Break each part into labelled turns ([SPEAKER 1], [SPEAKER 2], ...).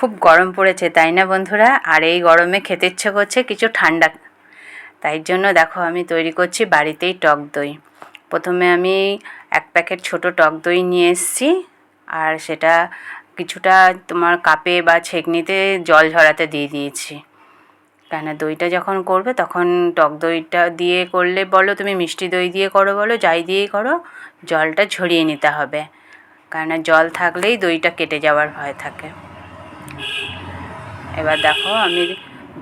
[SPEAKER 1] খুব গরম পড়েছে, তাই না বন্ধুরা? আর এই গরমে খেতে ইচ্ছে করছে কিছু ঠান্ডা। তাই জন্য দেখো আমি তৈরি করছি বাড়িতেই টক দই। প্রথমে আমি এক প্যাকেট ছোট টক দই নিয়ে এসেছি, আর সেটা কিছুটা তোমার কাপে বা ছেঁকনিতে জল ঝরাতে দিয়ে দিয়েছি। কেন দইটা যখন করবে তখন টক দইটা দিয়ে করলে বলো, তুমি মিষ্টি দই দিয়ে করো বলো, যাই দিয়েই করো, জলটা ঝরিয়ে নিতে হবে। কেননা জল থাকলেই দইটা কেটে যাওয়ার ভয় থাকে। এবার দেখো, আমি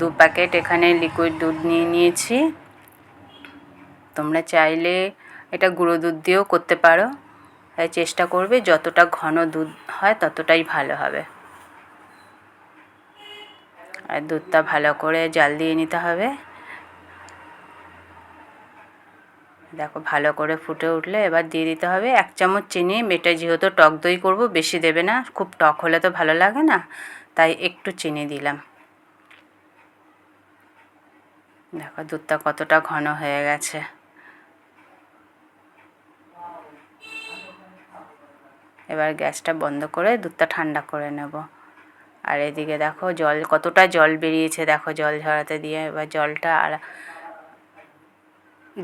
[SPEAKER 1] দু প্যাকেট এখানে লিকুইড দুধ নিয়ে নিয়েছি। তোমরা চাইলে এটা গুঁড়ো দুধ দিয়েও করতে পারো। তাই চেষ্টা করবে যতটা ঘন দুধ হয় ততটাই ভালো হবে। আর দুধটা ভালো করে জাল দিয়ে নিতে হবে। দেখো, ভালো করে ফুটে উঠলে এবার দিয়ে দিতে হবে এক চামচ চিনি। এটা যেহেতু টক দই করব, বেশি দেবে না। খুব টক হলে তো ভালো লাগে না, তাই একটু চিনি দিলাম। দেখো, দুধটা কতটা ঘন হয়ে গেছে। এবার গ্যাসটা বন্ধ করে দুধটা ঠান্ডা করে নেব। আর এদিকে দেখো, জল কতটা জল বেরিয়েছে, দেখো, জল ঝরাতে দিয়ে। এবার জলটা আর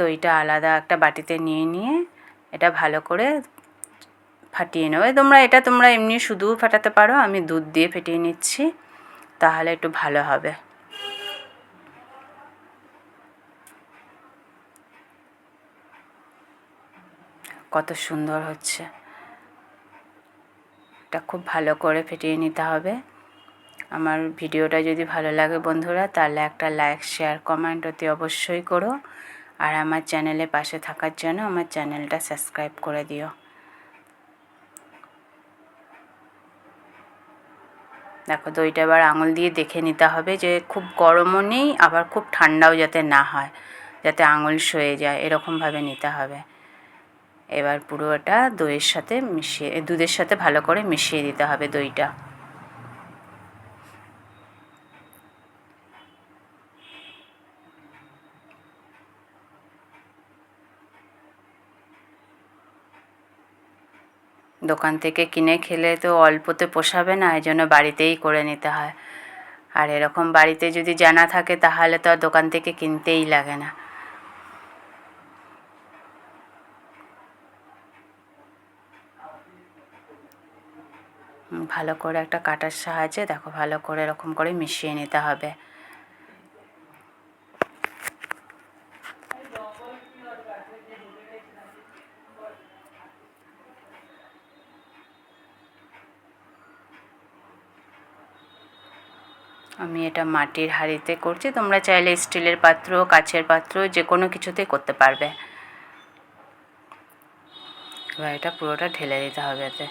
[SPEAKER 1] দইটা আলাদা একটা বাটিতে নিয়ে নিয়ে এটা ভালো করে ফাটিয়ে নেবে। তোমরা এটা তোমরা এমনি শুধুও ফাটাতে পারো, আমি দুধ দিয়ে ফেটিয়ে নিচ্ছি, তাহলে একটু ভালো হবে। কত সুন্দর হচ্ছে। এটা খুব ভালো করে ফেটিয়ে নিতে হবে। আমার ভিডিওটা যদি ভালো লাগে বন্ধুরা, তাহলে একটা লাইক, শেয়ার, কমেন্ট অতি অবশ্যই করো। আর আমার চ্যানেলে পাশে থাকার জন্য আমার চ্যানেলটা সাবস্ক্রাইব করে দিও। দেখো, দইটা এবার আঙুল দিয়ে দেখে নিতে হবে যে খুব গরমও নেই, আবার খুব ঠান্ডাও যাতে না হয়, যাতে আঙুল সয়ে যায়, এরকমভাবে নিতে হবে। এবার পুরো এটা দইয়ের সাথে মিশিয়ে, দুধের সাথে ভালো করে মিশিয়ে দিতে হবে দইটা। দোকান থেকে কিনে খেলে তো অল্পতে পোষাবে না, এই জন্য বাড়িতেই করে নিতে হয়। আর এরকম বাড়িতে যদি জানা থাকে, তাহলে তো আর দোকান থেকে কিনতেই লাগে না। ভালো করে একটা কাটার সাহায্যে, দেখো, ভালো করে এরকম করে মিশিয়ে নিতে হবে। আমি এটা মাটির হাঁড়িতে করছি, তোমরা চাইলে স্টিলের পাত্র কাছের পাত্র, যে কোনো কিছুতেই করতে পারবে। এবার এটা পুরোটা ঢেলে দিতে হবে এতে।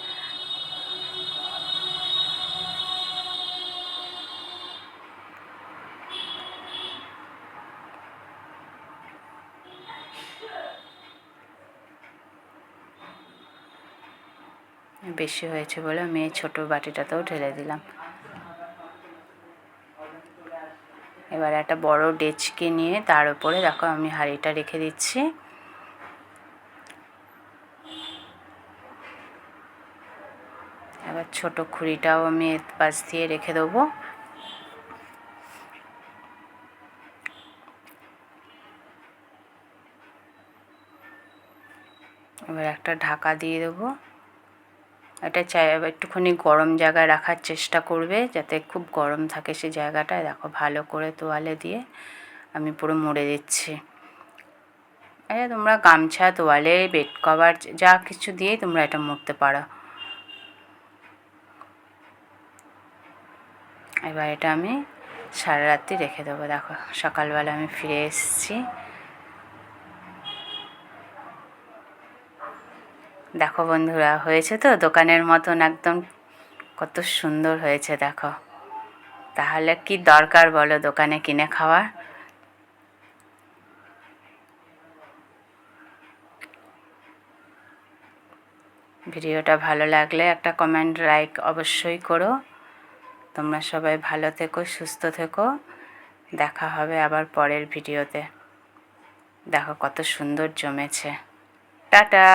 [SPEAKER 1] বেশি হয়েছে বলে আমি এই ছোটো বাটিটাতেও ঢেলে দিলাম। এবার একটা বড় ডেচকে নিয়ে তার উপরে দেখো আমি হাঁড়িটা রেখে দিচ্ছি। এবার ছোট খুঁড়িটাও আমি পাশ দিয়ে রেখে দেবো। এবার একটা ঢাকা দিয়ে দেবো। এটা চাই একটুখানি গরম জায়গায় রাখার চেষ্টা করবে, যাতে খুব গরম থাকে সে জায়গাটায়। দেখো, ভালো করে তোয়ালে দিয়ে আমি পুরো মুড়ে দিচ্ছি। এটা তোমরা গামছা, তোয়ালে, বেড কভার, যা কিছু দিয়েই তোমরা এটা মুড়তে পারো। এবার এটা আমি সারা রাত্রি রেখে দেবো। দেখো, সকালবেলা আমি ফিরে এসেছি। দেখো বন্ধুরা, হয়েছে তো? দোকানের মতন একদম কত সুন্দর হয়েছে, দেখো। তাহলে কি দরকার বলো দোকানে কিনে খাওয়ার? ভিডিওটা ভালো লাগলে একটা কমেন্ট, লাইক অবশ্যই করো। তোমরা সবাই ভালো থেকো, সুস্থ থেকো। দেখা হবে আবার পরের ভিডিওতে। দেখো কত সুন্দর জমেছে। টাটা!